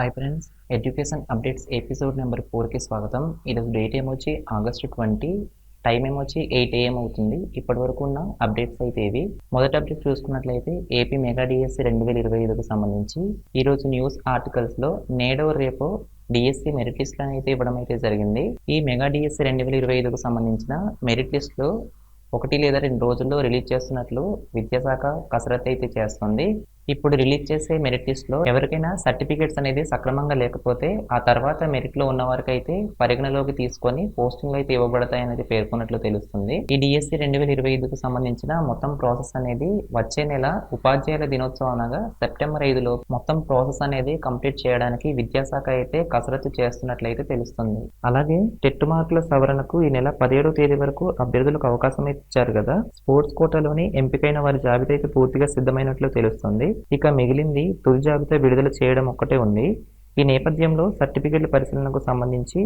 Hi friends education updates episode number ఫోర్కి స్వాగతం. ఈరోజు డేట్ ఏమొచ్చి? ఆగస్టు ట్వంటీ టైం ఏమొచ్చి? ఎయిట్ ఏఎం అవుతుంది. ఇప్పటి వరకు ఉన్న అప్డేట్స్ అయితే ఇవి. మొదటి అప్డేట్ చూసుకున్నట్లయితే ఏపీ మెగా డిఎస్సి రెండు వేల ఇరవై ఐదుకు సంబంధించి ఈరోజు న్యూస్ ఆర్టికల్స్లో నేడో రేపో డిఎస్సి మెరిట్ లిస్ట్ అయితే ఇవ్వడం అయితే జరిగింది. ఈ మెగా డిఎస్సి రెండు వేల ఇరవై ఐదుకు సంబంధించిన మెరిట్ లిస్ట్లో ఒకటి లేదా రెండు రోజుల్లో రిలీజ్ చేస్తున్నట్లు విద్యాశాఖ కసరత్తు అయితే చేస్తుంది. ఇప్పుడు రిలీజ్ చేసే మెరిట్ లిస్ట్లో ఎవరికైనా సర్టిఫికేట్స్ అనేది సక్రమంగా లేకపోతే ఆ తర్వాత మెరిట్లో ఉన్న వారికైతే పరిగణలోకి తీసుకొని పోస్టింగ్ అయితే ఇవ్వబడతాయనేది పేర్కొన్నట్లు తెలుస్తుంది. ఈ డిఎస్సి రెండు వేల ఇరవై ఐదుకు సంబంధించిన మొత్తం ప్రాసెస్ అనేది వచ్చే నెల ఉపాధ్యాయుల దినోత్సవం అనగా సెప్టెంబర్ ఐదులో మొత్తం ప్రాసెస్ అనేది కంప్లీట్ చేయడానికి విద్యాశాఖ అయితే కసరత్తు చేస్తున్నట్లయితే తెలుస్తుంది. అలాగే టెట్ మార్కుల సవరణకు ఈ నెల పదిహేడో తేదీ వరకు అభ్యర్థులకు అవకాశం అయితే ఇచ్చారు కదా. స్పోర్ట్స్ కోటాలోని ఎంపికైన వారి జాబితా అయితే పూర్తిగా సిద్ధమైనట్లు తెలుస్తుంది. ఇక మిగిలింది తుది జాబితా విడుదల చేయడం ఒక్కటే ఉంది. ఈ నేపథ్యంలో సర్టిఫికెట్ల పరిశీలనకు సంబంధించి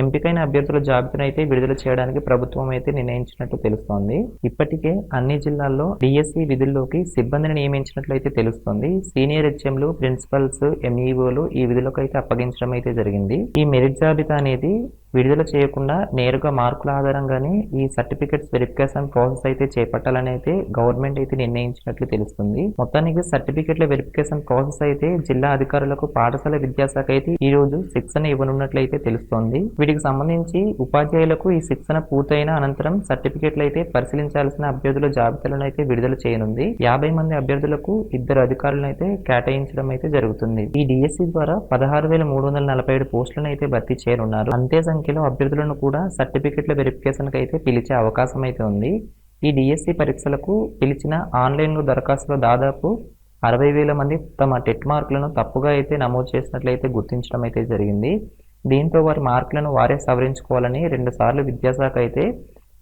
ఎంపికైన అభ్యర్థుల జాబితాను అయితే విడుదల చేయడానికి ప్రభుత్వం అయితే నిర్ణయించినట్లు తెలుస్తోంది. ఇప్పటికే అన్ని జిల్లాల్లో డిఎస్సి విధుల్లోకి సిబ్బందిని నియమించినట్లయితే తెలుస్తోంది. సీనియర్ హెచ్ఎంలు ప్రిన్సిపల్స్ ఎంఈఓలు ఈ విధులకు అయితే అప్పగించడం అయితే జరిగింది. ఈ మెరిట్ జాబితా అనేది విడుదల చేయకుండా నేరుగా మార్కుల ఆధారంగానే ఈ సర్టిఫికెట్స్ వెరిఫికేషన్ ప్రాసెస్ అయితే చేపట్టాలని అయితే గవర్నమెంట్ అయితే నిర్ణయించినట్లు తెలుస్తుంది. మొత్తానికి సర్టిఫికెట్ల వెరిఫికేషన్ ప్రాసెస్ అయితే జిల్లా అధికారులకు పాఠశాల విద్యాశాఖ అయితే ఈ రోజు శిక్షణ ఇవ్వనున్నట్లయితే తెలుస్తోంది. వీటికి సంబంధించి ఉపాధ్యాయులకు ఈ శిక్షణ పూర్తయిన అనంతరం సర్టిఫికెట్లు అయితే పరిశీలించాల్సిన అభ్యర్థుల జాబితాలను అయితే విడుదల చేయనుంది. యాభై మంది అభ్యర్థులకు ఇద్దరు అధికారులను అయితే కేటాయించడం అయితే జరుగుతుంది. ఈ డిఎస్సి ద్వారా పదహారు వేల మూడు వందల నలభై ఏడు పోస్టులను అయితే భర్తీ చేయనున్నారు. అంతే సంఖ్యలో అభ్యర్థులను కూడా సర్టిఫికెట్ల వెరిఫికేషన్కి అయితే పిలిచే అవకాశం అయితే ఉంది. ఈ డిఎస్సి పరీక్షలకు పిలిచిన ఆన్లైన్లో దరఖాస్తులో దాదాపు అరవై వేల మంది తమ టెట్ మార్కులను తప్పుగా అయితే నమోదు చేసినట్లయితే గుర్తించడం అయితే జరిగింది. దీంతో వారి మార్కులను వారే సవరించుకోవాలని రెండుసార్లు విద్యాశాఖ అయితే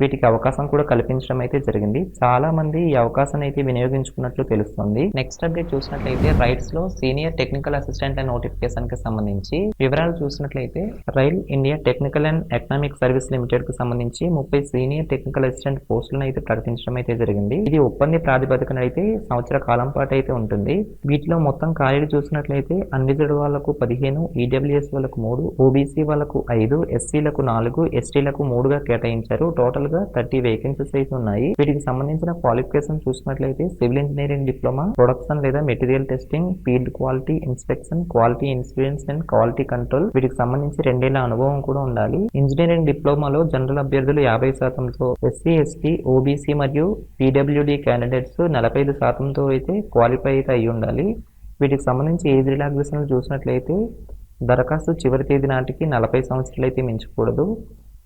వీటికి అవకాశం కూడా కల్పించడం అయితే జరిగింది. చాలా మంది ఈ అవకాశాన్ని అయితే వినియోగించుకున్నట్లు తెలుస్తుంది. నెక్స్ట్ అప్డేట్ చూసినట్లయితే రైట్స్లో సీనియర్ టెక్నికల్ అసిస్టెంట్ అండ్ నోటిఫికేషన్కి సంబంధించి వివరాలు చూసినట్లయితే rail India technical and economic service లిమిటెడ్కు సంబంధించి ముప్పై సీనియర్ టెక్నికల్ అసిస్టెంట్ పోస్టులను అయితే ప్రకటించడం అయితే జరిగింది. ఇది ఒప్పంద ప్రాతిపదికన అయితే సంవత్సర కాలం పాటు అయితే ఉంటుంది. వీటిలో మొత్తం ఖాళీలు చూసినట్లయితే అన్విజుడ్ వాళ్ళకు పదిహేను ఈడబ్ల్యూఎస్ వాళ్ళకు మూడు ఓబీసీ వాళ్ళకు ఐదు ఎస్సీలకు నాలుగు ఎస్టీలకు మూడుగా కేటాయించారు. టోటల్ గా థర్టీ వేకెన్సీస్ అయితే ఉన్నాయి. వీటికి సంబంధించిన క్వాలిఫికేషన్ చూసినట్లయితే సివిల్ ఇంజనీరింగ్ డిప్లొమా ప్రొడక్షన్ లేదా material testing field quality inspection quality insurance and quality control వీటికి సంబంధించి రెండేళ్ళ అనుభవం కూడా ఉండాలి. ఇంజనీరింగ్ డిప్లొమాలో జనరల్ అభ్యర్థులు యాభై శాతంతో ఎస్సీ ఎస్టీ ఓబీసీ మరియు పీడబ్ల్యూడి క్యాండిడేట్స్ నలభై ఐదు శాతంతో అయితే క్వాలిఫై అయితే అయి ఉండాలి. వీటికి సంబంధించి ఏజ్ రిలాక్సేషన్ చూసినట్లయితే దరఖాస్తు చివరి తేదీ నాటికి నలభై సంవత్సరాలు అయితే మించకూడదు.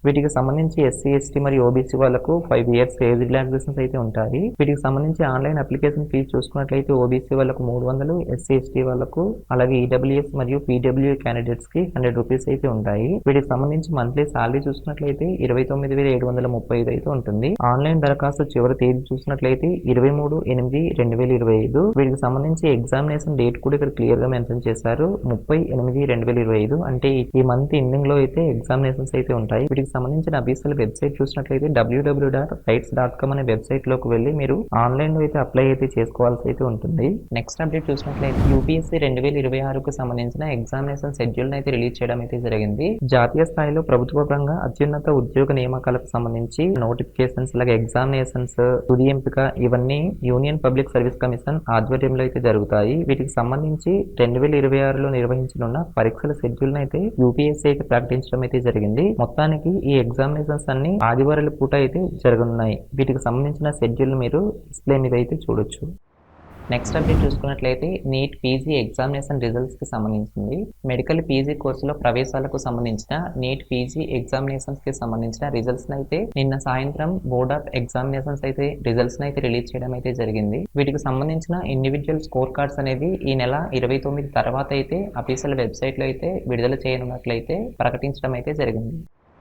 వీటికి సంబంధించి ఎస్సీ ఎస్టీ మరియు ఓబీసీ వాళ్ళకు ఫైవ్ ఇయర్స్ ఏజ్ రిలాక్సేషన్స్ అయితే ఉంటాయి. వీటికి సంబంధించి ఆన్లైన్ అప్లికేషన్ ఫీజు చూసుకున్నట్లయితే ఓబీసీ వాళ్ళకు మూడు వందలు ఎస్సీ ఎస్టీ వాళ్ళకు అలాగే ఈడబ్ల్యూఎస్ మరియు పీడబ్ల్యూ క్యాండిడేట్స్కి హండ్రెడ్ రూపీస్ అయితే ఉంటాయి. వీటికి సంబంధించి మంత్లీ సాలరీ చూసుకున్నట్లయితే ఇరవై తొమ్మిది వేల ఏడు వందల ముప్పై ఐదు అయితే ఉంటుంది. ఆన్లైన్ దరఖాస్తు చివరి తేదీ చూసినట్లయితే ఇరవై మూడు ఎనిమిది రెండు వేల ఇరవై ఐదు. వీటికి సంబంధించి ఎగ్జామినేషన్ డేట్ కూడా ఇక్కడ క్లియర్గా మెన్షన్ చేశారు. ముప్పై ఎనిమిది రెండు వేల ఇరవై ఐదు. అంటే ఈ మంత్ ఎండింగ్లో అయితే ఎగ్జామినేషన్స్ అయితే ఉంటాయి. వీటికి సంబంధించిన అఫీషియల్ వెబ్సైట్ చూసినట్లయితే WWW dot RITES dot com అనే వెబ్సైట్లోకి వెళ్ళి మీరు ఆన్లైన్లో అయితే అప్లై అయితే చేసుకోవాల్సి అయితే ఉంటుంది. నెక్స్ట్ అప్డేట్ చూసినట్లయితే యూపీఎస్సీ రెండు వేల ఇరవై ఆరుకు సంబంధించిన ఎగ్జామినేషన్ షెడ్యూల్ అయితే రిలీజ్ చేయడం అయితే జరిగింది. జాతీయ స్థాయిలో ప్రభుత్వ పరంగా అత్యున్నత ఉద్యోగ నియామకాలకు సంబంధించి నోటిఫికేషన్స్ లాగా ఎగ్జామినేషన్స్ తుది ఎంపిక ఇవన్నీ యూనియన్ పబ్లిక్ సర్వీస్ కమిషన్ ఆధ్వర్యంలో అయితే జరుగుతాయి. వీటికి సంబంధించి రెండు వేల ఇరవై ఆరులో నిర్వహించనున్న పరీక్షల షెడ్యూల్ అయితే యూపీఎస్సీ అయితే ప్రకటించడం అయితే జరిగింది. మొత్తానికి ఈ ఎగ్జామినేషన్స్ అన్ని ఆదివారాల పూట అయితే జరగనున్నాయి. వీటికి సంబంధించిన షెడ్యూల్ మీరు డిస్ప్లే మీద అయితే చూడొచ్చు. నెక్స్ట్ అప్డేట్ చూసుకున్నట్లయితే నీట్ పీజీ ఎగ్జామినేషన్ రిజల్ట్స్కి సంబంధించింది. మెడికల్ పీజీ కోర్సులో ప్రవేశాలకు సంబంధించిన నీట్ పీజీ ఎగ్జామినేషన్స్కి సంబంధించిన రిజల్ట్స్ని అయితే నిన్న సాయంత్రం బోర్డ్ ఆఫ్ ఎగ్జామినేషన్స్ అయితే రిజల్ట్స్ని అయితే రిలీజ్ చేయడం అయితే జరిగింది. వీటికి సంబంధించిన ఇండివిజువల్ స్కోర్ కార్డ్స్ అనేది ఈ నెల ఇరవై తొమ్మిది తర్వాత అయితే అఫీషియల్ వెబ్సైట్లో అయితే విడుదల చేయనున్నట్లయితే ప్రకటించడం అయితే జరిగింది.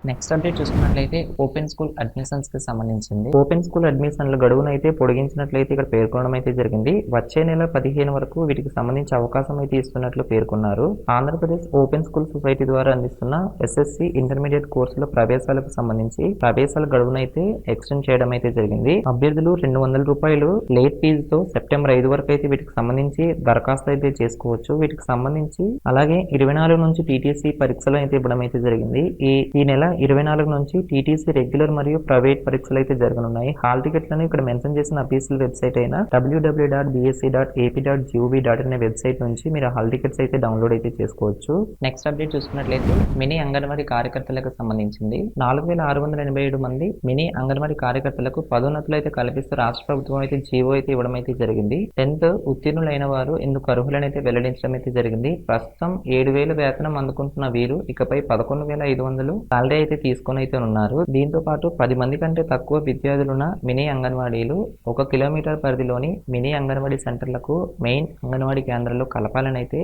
నెక్స్ట్ అప్డేట్ చూసుకున్నట్లయితే ఓపెన్ స్కూల్ అడ్మిషన్స్కి సంబంధించింది. ఓపెన్ స్కూల్ అడ్మిషన్ల గడువును అయితే పొడిగించినట్లయితే ఇక్కడ పేర్కొనడం అయితే జరిగింది. వచ్చే నెల పదిహేను వరకు వీటికి సంబంధించి అవకాశం అయితే ఇస్తున్నట్లు పేర్కొన్నారు. ఆంధ్రప్రదేశ్ ఓపెన్ స్కూల్ సొసైటీ ద్వారా అందిస్తున్న ఎస్ఎస్సి ఇంటర్మీడియట్ కోర్సుల ప్రవేశాలకు సంబంధించి ప్రవేశాల గడువును అయితే ఎక్స్టెండ్ చేయడం అయితే జరిగింది. అభ్యర్థులు రెండు వందల రూపాయలు లేట్ ఫీజుతో సెప్టెంబర్ ఐదు వరకు అయితే వీటికి సంబంధించి దరఖాస్తు అయితే చేసుకోవచ్చు. వీటికి సంబంధించి అలాగే ఇరవై నాలుగు నుంచి టీటీసీ పరీక్షలు అయితే ఇవ్వడం అయితే జరిగింది. ఈ ఈ నెల ఇరవై నాలుగు నుంచి టీటీసీ రెగ్యులర్ మరియు ప్రైవేట్ పరీక్షలు అయితే జరగనున్నాయి. హాల్ టికెట్లను ఇక్కడ మెన్షన్ చేసిన అఫీషియల్ వెబ్సైట్ అయిన WWW dot BSE dot AP dot GOV dot అనే వెబ్సైట్ నుంచి మీరు హాల్ టికెట్స్ అయితే డౌన్లోడ్ అయితే చేసుకోవచ్చు. నెక్స్ట్ అప్డేట్ చూసుకున్నట్లయితే మినీ అంగన్వాడీ కార్యకర్తలకు సంబంధించింది. నాలుగు వేల ఆరు వందల ఎనభై ఏడు మంది మినీ అంగన్వాడీ కార్యకర్తలకు పదోన్నతులు అయితే కల్పిస్తూ రాష్ట్ర ప్రభుత్వం అయితే జీవో అయితే ఇవ్వడం అయితే జరిగింది. టెన్త్ ఉత్తీర్ణులైన వారు ఇందుకు అర్హులని అయితే వెల్లడించడం అయితే జరిగింది. ప్రస్తుతం ఏడు వేలు వేతనం అందుకుంటున్న వీరు ఇకపై పదకొండు వేల ఐదు వందలు సాలరీ అయితే తీసుకొని అయితే ఉన్నారు. దీంతో పాటు పది మంది కంటే తక్కువ విద్యార్థులున్న మినీ అంగన్వాడీలు ఒక కిలోమీటర్ పరిధిలోని మినీ అంగన్వాడీ సెంటర్లకు మెయిన్ అంగన్వాడీ కేంద్రాల్లో కలపాలని అయితే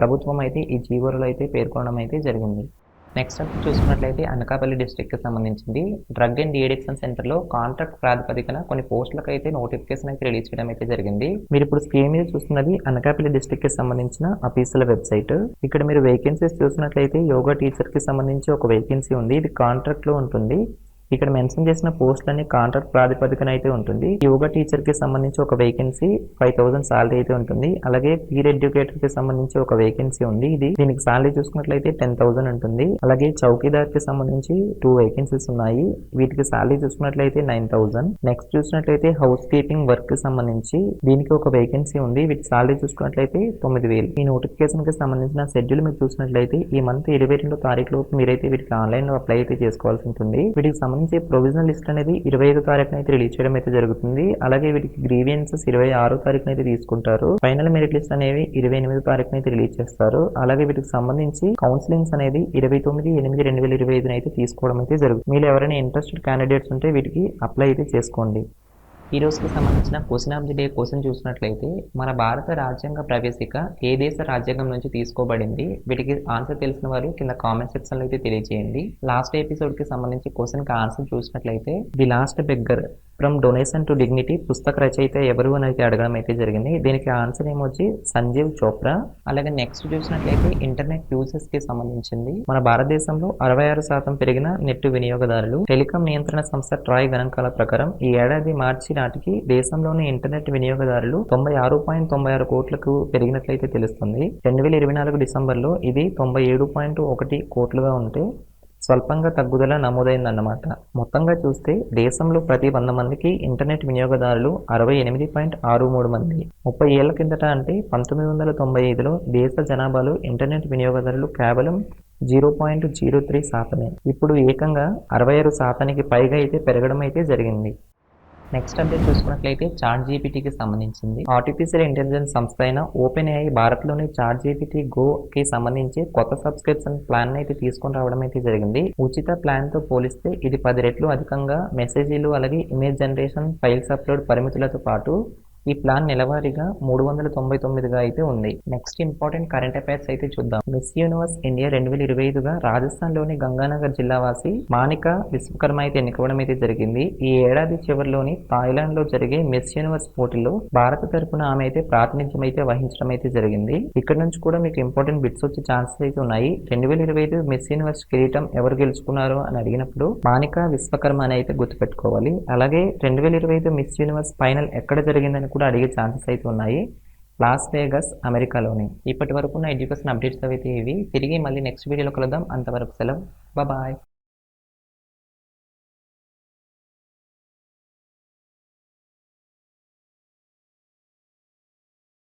ప్రభుత్వం అయితే ఈ జీవోలో అయితే పేర్కొనడం అయితే జరిగింది. నెక్స్ట్ అప్ చూసుకున్నట్లయితే అనకాపల్లి డిస్ట్రిక్ట్కి సంబంధించింది. డ్రగ్ అండ్ డిఎడిక్షన్ సెంటర్లో కాంట్రాక్ట్ ప్రాతిపదికన కొన్ని పోస్టులకు అయితే నోటిఫికేషన్ అయితే రిలీజ్ చేయడం అయితే జరిగింది. మీరు ఇప్పుడు స్క్రీన్ మీద చూస్తున్నది అనకాపల్లి డిస్ట్రిక్ట్కి సంబంధించిన అఫీసుల వెబ్సైట్ ఇక్కడ మీరు వేకెన్సీస్ చూసినట్లయితే యోగా టీచర్కి సంబంధించి ఒక వేకెన్సీ ఉంది. ఇది కాంట్రాక్ట్లో ఉంటుంది. ఇక్కడ మెన్షన్ చేసిన పోస్టులన్నీ కాంట్రాక్ట్ ప్రాతిపదికన అయితే ఉంటుంది. యోగా టీచర్కి సంబంధించి ఒక వేకెన్సీ ఫైవ్ థౌసండ్ సాలరీ అయితే ఉంటుంది. అలాగే పీర్ ఎడ్యుకేటర్కి సంబంధించి ఒక వేకెన్సీ ఉంది ఇది. దీనికి సాలరీ చూసుకున్నట్లయితే టెన్ థౌసండ్ ఉంటుంది. అలాగే చౌకీదార్కి సంబంధించి టూ వేకెన్సీస్ ఉన్నాయి. వీటికి సాలరీ చూసుకున్నట్లయితే నైన్ థౌసండ్. నెక్స్ట్ చూసినట్లయితే హౌస్ కీపింగ్ వర్క్కి సంబంధించి దీనికి ఒక వేకెన్సీ ఉంది. వీటి సాలరీ చూసుకున్నట్లయితే తొమ్మిది వేలు. ఈ నోటిఫికేషన్కి సంబంధించిన షెడ్యూల్ మీరు చూసినట్లయితే ఈ మంత్ ఇరవై రెండో తారీఖు లోపు మీరైతే వీటికి ఆన్లైన్లో అప్లై అయితే చేసుకోవాల్సి ఉంటుంది. వీటికి సంబంధించి ప్రొవిజనల్ లిస్ట్ అనేది ఇరవై ఐదు తారీఖున అయితే రిలీజ్ చేయడం అయితే జరుగుతుంది. అలాగే వీటికి గ్రీవియన్సెస్ ఇరవై ఆరో తారీఖున అయితే తీసుకుంటారు. ఫైనల్ మెరిట్ లిస్ట్ అనేవి ఇరవై ఎనిమిది తారీఖున అయితే రిలీజ్ చేస్తారు. అలాగే వీటికి సంబంధించి కౌన్సిలింగ్స్ అనేది ఇరవై తొమ్మిది ఎనిమిది రెండు వేల ఇరవై ఐదున అయితే తీసుకోవడం అయితే జరుగుతుంది మీరు ఎవరైనా ఇంట్రెస్టెడ్ క్యాండిడేట్స్ ఉంటే వీటికి అప్లై అయితే చేసుకోండి. ఈ రోజుకి సంబంధించిన question of the day question చూసినట్లయితే మన భారత రాజ్యాంగ ప్రవేశిక ఏ దేశ రాజ్యాంగం నుంచి తీసుకోబడింది? వీటికి ఆన్సర్ తెలిసిన వారు కింద కామెంట్ సెక్షన్లో అయితే తెలియజేయండి. లాస్ట్ ఎపిసోడ్కి సంబంధించి క్వశ్చన్కి ఆన్సర్ చూసినట్లయితే the last beggar from donation to dignity పుస్తక రచయిత ఎవరు అనేది అడగడం అయితే జరిగింది. దీనికి ఆన్సర్ ఏమొచ్చి సంజీవ్ చోప్రా. అలాగే నెక్స్ట్ చూసినట్లయితే ఇంటర్నెట్ యూజర్స్కి సంబంధించింది. మన భారతదేశంలో అరవై ఆరు శాతం పెరిగిన నెట్ వినియోగదారులు టెలికాం నియంత్రణ సంస్థ ట్రాయ్ గణాంకాల ప్రకారం ఈ ఏడాది మార్చి నాటికి దేశంలోని ఇంటర్నెట్ వినియోగదారులు తొంభై ఆరు పాయింట్ తొంభై ఆరు కోట్లకు పెరిగినట్లయితే తెలుస్తుంది. రెండు వేల ఇరవై నాలుగు డిసెంబర్లో ఇది తొంభై ఏడు పాయింట్ ఒకటి కోట్లుగా ఉంటే స్వల్పంగా తగ్గుదల నమోదైందన్నమాట. మొత్తంగా చూస్తే దేశంలో ప్రతి వంద మందికి ఇంటర్నెట్ వినియోగదారులు అరవై ఎనిమిది పాయింట్ ఆరు మూడు మంది. ముప్పై ఏళ్ళ కిందట అంటే పంతొమ్మిది వందల తొంభై ఐదులో దేశ జనాభాలో ఇంటర్నెట్ వినియోగదారులు కేవలం జీరో పాయింట్ జీరో త్రీ శాతమే. ఇప్పుడు ఏకంగా అరవై ఆరు శాతానికి పైగా అయితే పెరగడం అయితే జరిగింది. నెక్స్ట్ అప్డేట్ చూసుకున్నట్లయితే చాట్ జీపీటీకి సంబంధించింది. ఆర్టిఫిషియల్ ఇంటెలిజెన్స్ సంస్థ అయిన ఓపెన్ ఏఐ భారత్లోని చాట్ జీపీటీ గో కి సంబంధించి కొత్త సబ్స్క్రిప్షన్ ప్లాన్ అయితే తీసుకొని రావడం అయితే జరిగింది. ఉచిత ప్లాన్తో పోలిస్తే ఇది పది రెట్లు అధికంగా మెసేజీలు అలాగే ఇమేజ్ జనరేషన్ ఫైల్స్ అప్లోడ్ పరిమితులతో పాటు ఈ ప్లాన్ నెలవారీగా మూడు వందల తొంభై తొమ్మిదిగా అయితే ఉంది. నెక్స్ట్ ఇంపార్టెంట్ కరెంట్ అఫైర్స్ అయితే చూద్దాం. మిస్ యూనివర్స్ ఇండియా రెండు వేల ఇరవై ఐదుగా రాజస్థాన్లోని గంగానగర్ జిల్లా వాసి మానిక విశ్వకర్మ అయితే ఎన్నుకోవడం అయితే జరిగింది. ఈ ఏడాది చివరిలోని థాయిలాండ్లో జరిగే మిస్ యూనివర్స్ పోటీలో భారత తరపున ఆమె అయితే ప్రాతినిధ్యం అయితే వహించడం అయితే జరిగింది. ఇక్కడ నుంచి కూడా మీకు ఇంపార్టెంట్ బిట్స్ వచ్చే ఛాన్సెస్ అయితే ఉన్నాయి. రెండు వేల ఇరవై ఐదు మిస్ యూనివర్స్ కిరీటం ఎవరు గెలుచుకున్నారు అని అడిగినప్పుడు మానిక విశ్వకర్మ అని అయితే గుర్తుపెట్టుకోవాలి. అలాగే రెండు వేల ఇరవై ఐదు మిస్ యూనివర్స్ ఫైనల్ ఎక్కడ జరిగిందని కూడా అడిగే ఛాన్సెస్ అయితే ఉన్నాయి. లాస్ వేగస్ అమెరికాలోని. ఇప్పటి వరకు ఉన్న ఎడ్యుకేషన్ అప్డేట్స్ అయితే ఇవి. తిరిగి మళ్ళీ నెక్స్ట్ వీడియోలో కలుద్దాం. అంతవరకు సెలవు. బాయ్.